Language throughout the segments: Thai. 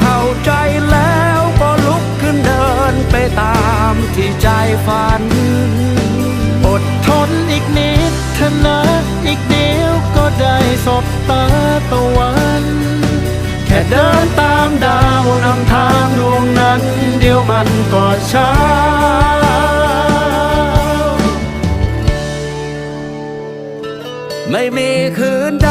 เข้าใจแล้วก็ลุกขึ้นเดินไปตามที่ใจฝัน อดทนอีกนิดเถอะนะอีกเดียวก็ได้สบตาตะวัน แค่เดินตามดาวนำทางดวงนั้น เดียวมันก็เช้าไม่มีคืนใด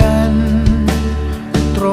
ัน